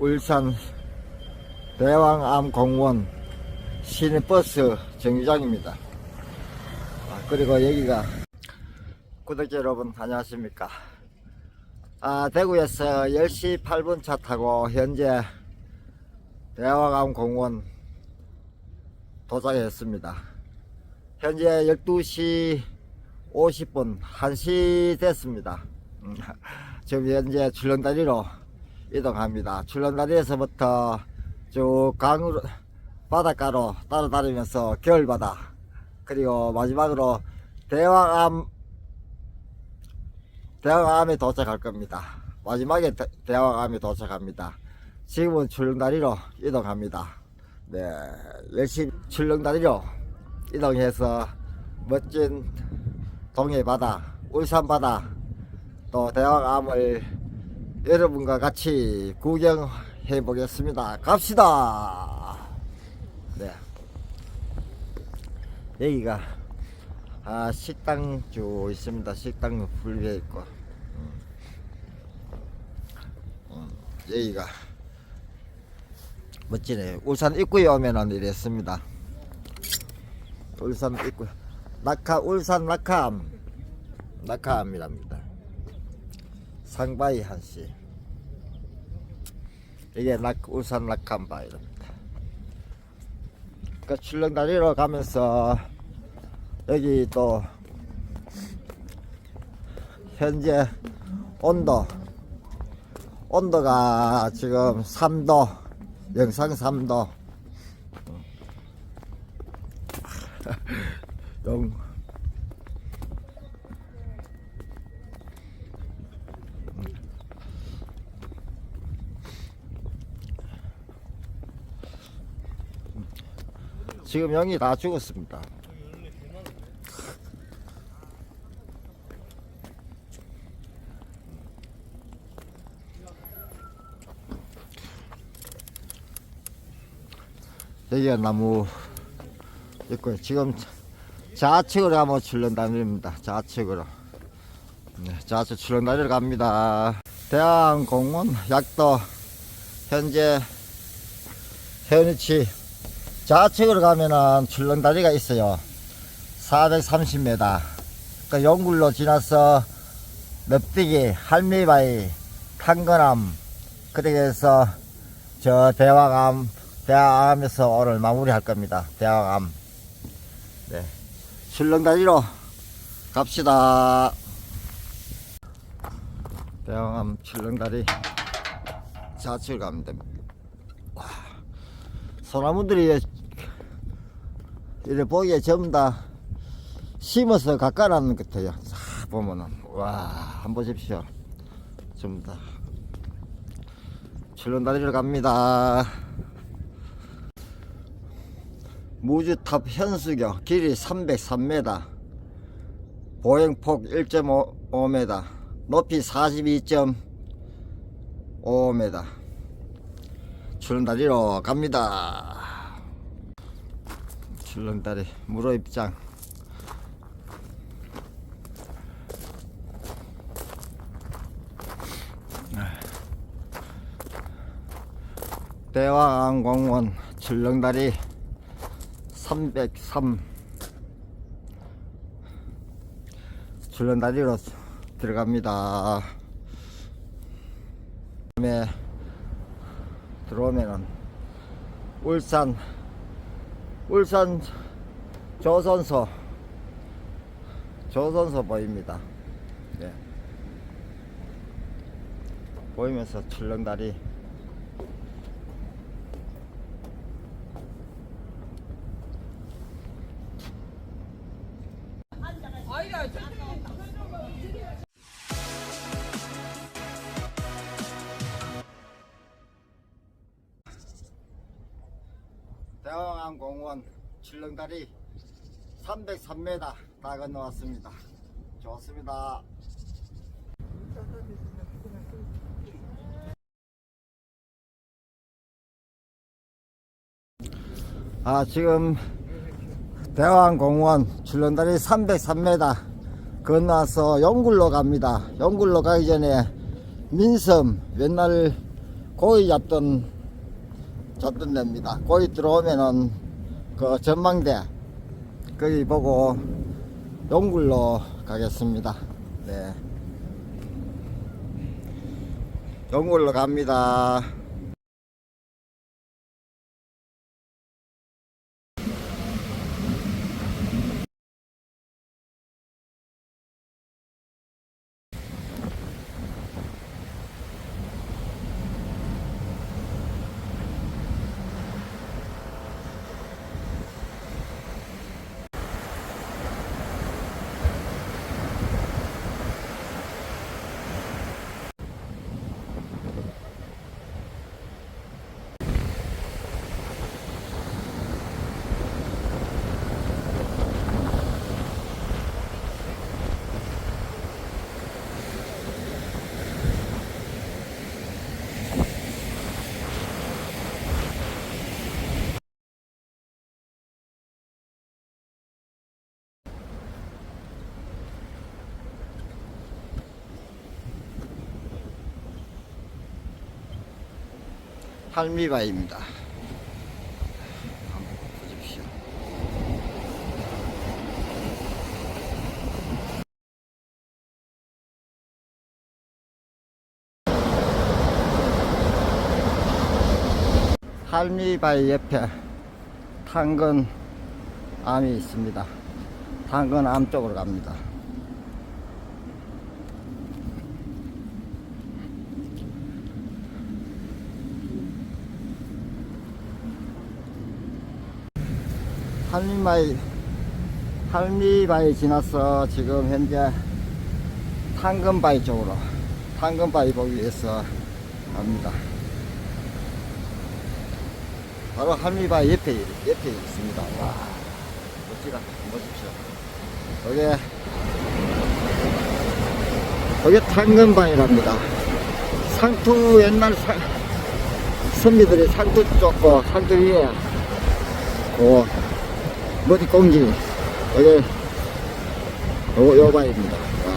울산 대왕암 공원 시내버스 정류장입니다. 아, 그리고 여기가 구독자 여러분 안녕하십니까. 아, 대구에서 10시 8분 차 타고 현재 대왕암 공원 도착했습니다. 현재 12시 50분 1시 됐습니다. 음, 지금 현재 출렁다리로 이동합니다. 출렁다리에서부터 쭉 강으로 바닷가로 따라다니면서 겨울바다 그리고 마지막으로 대왕암 대왕암에 도착할 겁니다. 마지막에 대- 대왕암에 도착합니다. 지금은 출렁다리로 이동합니다. 네, 열심히 출렁다리로 이동해서 멋진 동해 바다, 울산 바다, 또 대왕암을 여러분과 같이 구경해 보겠습니다. 갑시다. 네. 여기가 아 식당 쭉 있습니다. 식당 분리해 있고. 음. 음, 여기가 멋지네. 울산 입구에 오면은 이랬습니다. 울산 입구 낙하 울산 낙하암 낙하암이랍니다. 상바이 한씨 이게 낙 울산 낙하암 바이랍니다. 그 출렁다리로 가면서 여기 또 현재 온도 온도가 지금 3도 영상 3도 영 지금 영이 다 죽었습니다. 여기가 나무 있고 지금 좌측으로 가면 출렁다리입니다. 좌측으로. 네, 좌측 출렁다리로 갑니다. 대한공원 약도 현재 해운이치 좌측으로 가면은 출렁다리가 있어요. 430m. 그 용굴로 지나서 넙디기, 할미바위, 탄건암, 해서 저 대왕암, 대왕암에서 오늘 마무리할 겁니다. 대왕암. 네. 출렁다리로 갑시다. 대왕암 출렁다리 좌측을 가면 됩니다. 와, 소나무들이 이래 보기에 전부 다 심어서 가까라는 것 같아요. 자, 보면은 와, 한번 보십시오. 전부 다 출렁 다리로 갑니다. 무주탑 현수교 길이 303m 보행폭 1.5m 높이 42.5m 출렁다리로 갑니다 출렁다리 무로 입장. 대왕공원 출렁다리 303 줄런다리로 들어갑니다. 다음에 들어오면은 울산 울산 조선소 조선소 보입니다. 네. 보이면서 출렁다리 대왕항공원 출렁다리 303m 다 건너왔습니다. 좋습니다. 아 지금 대왕공원 출렁다리 303m 건너서 영굴로 갑니다. 영굴로 가기 전에 민섬 옛날 고기 잡던 잡던 데입니다. 고기 들어오면은 그 전망대 거기 보고 용굴로 가겠습니다. 네. 용굴로 갑니다. 할미바입니다. 한번 보십시오. 할미바위 옆에 탄건 암이 있습니다. 탄건 암 쪽으로 갑니다. 할미바위 할미바위 지나서 지금 현재 탄건바위 쪽으로 탄건바위 보기 위해서 갑니다. 바로 할미바위 옆에 옆에 있습니다. 와 멋지다 보십시오. 여기 여기 탄건바위랍니다. 상투 옛날 상, 선비들이 상투 쫓고 상투 위에 그 머리 공기 여기 요, 요 바위입니다. 와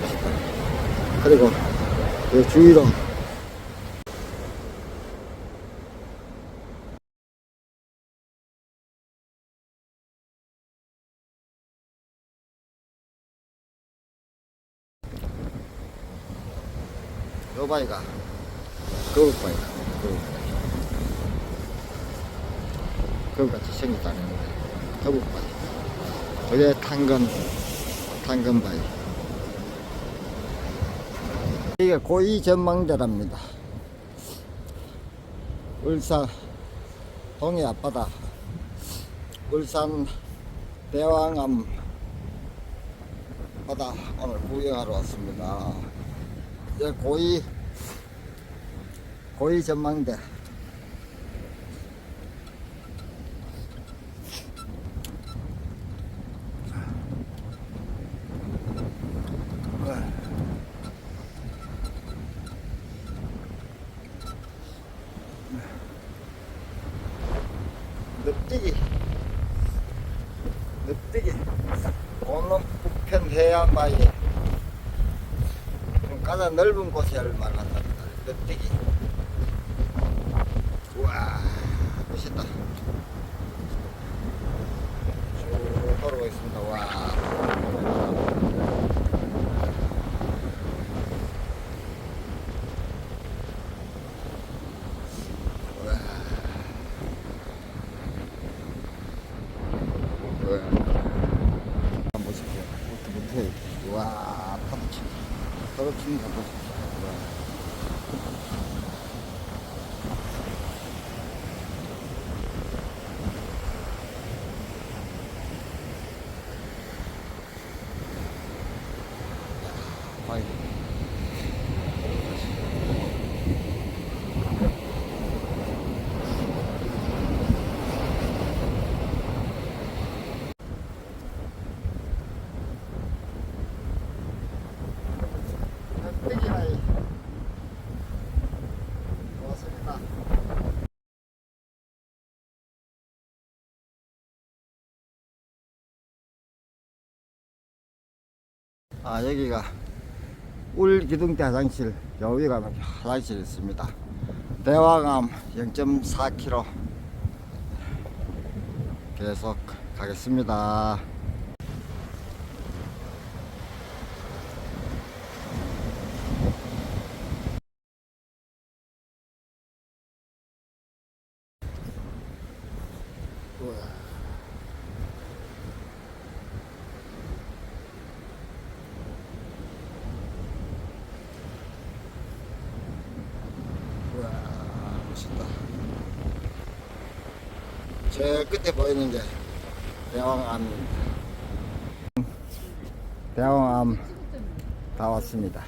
멋있다. 그리고 요 주위로 요 바위가 거북 바위다. 거북 바위. 거북같이 생겼다는 거 거북 바위. 여기 탄건, 탄건 바위. 이게 고이 전망대랍니다. 울산 동해 앞바다 울산 대왕암 바다 오늘 구경하러 왔습니다. 이제 고이 고이 전망대 늪뛰기 늪뛰기 오늘 북편 해안바위 좀 가장 넓은 곳이 얼마나 답니다 늪뛰기 우와 멋있다 쭉 돌아오고 있습니다 와 우와. 우와. 한번 보십시오 못해 못해 와 파도 치 파도 치는 거 보십시오 우와. 아이고. 흑돼지라이. 고맙습니다. 아 여기가 울 기둥대 화장실 여기가 화장실 있습니다 대왕암 0.4km 계속 가겠습니다. 우와. 우와 멋있다 저 끝에 보이는 게 대왕암입니다 대왕암 다 왔습니다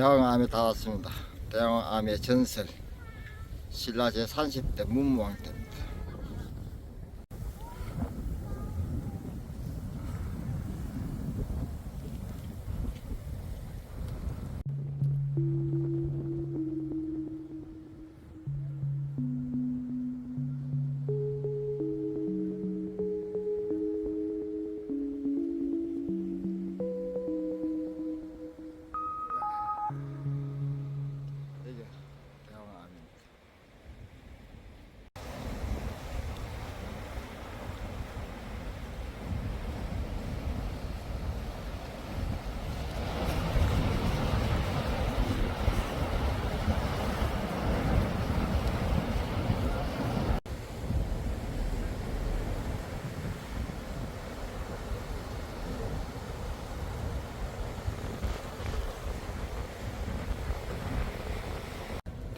대왕암에 다 왔습니다. 대왕암의 전설 신라 제30대 문무왕 때입니다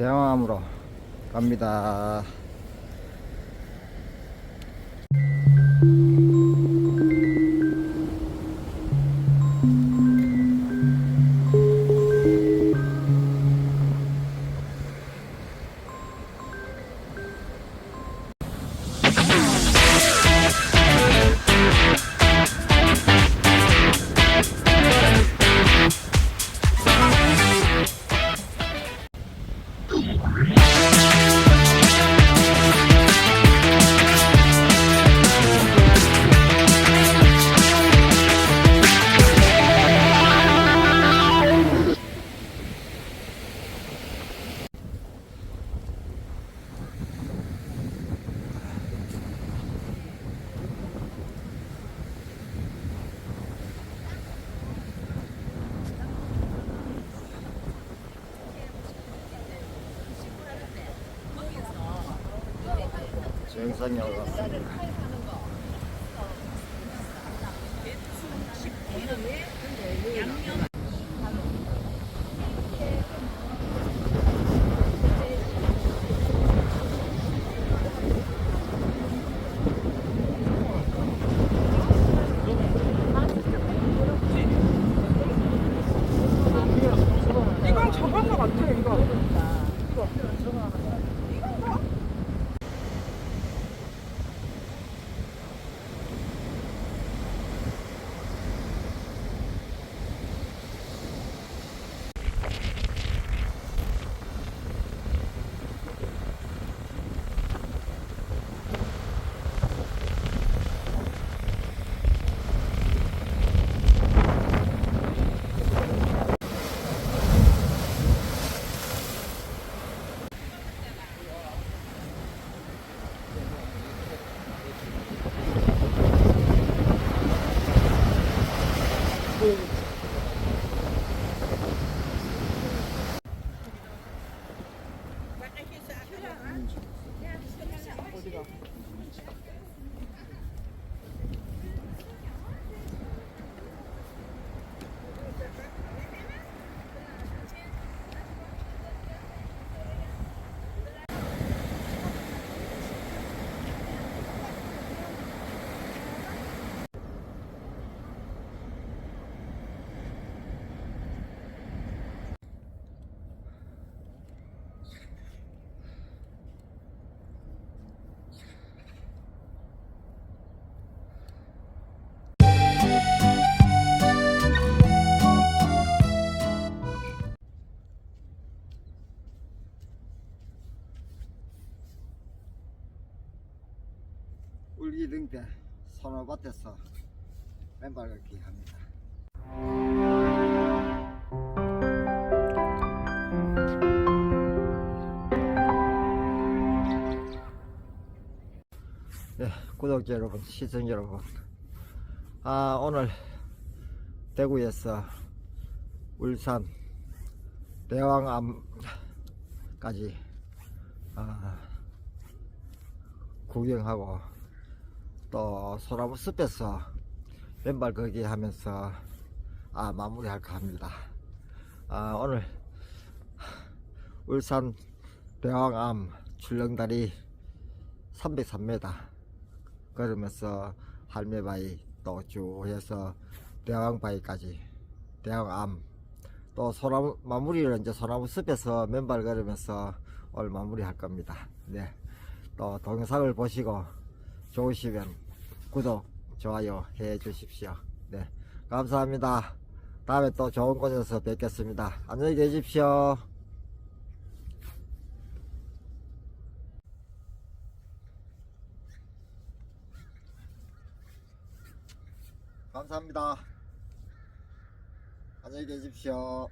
대왕암으로 갑니다. 정상에 선호밭에서 맨발 걷기 합니다. 네, 구독자 여러분, 시청자 여러분. 아, 오늘 대구에서 울산 대왕암까지 아, 구경하고 또 소나무 숲에서 맨발 걷기 하면서 아, 마무리할까 합니다. 아, 오늘 울산 대왕암 출렁다리 303m 걸으면서 할매바위 또 쭉 해서 대왕바위까지 대왕암 또 소나무 마무리를 이제 소나무 숲에서 맨발 걸으면서 오늘 마무리 할 겁니다. 네. 또 동영상을 보시고 좋으시면 구독, 좋아요 해 주십시오. 네. 감사합니다. 다음에 또 좋은 곳에서 뵙겠습니다. 안녕히 계십시오. 감사합니다. 안녕히 계십시오.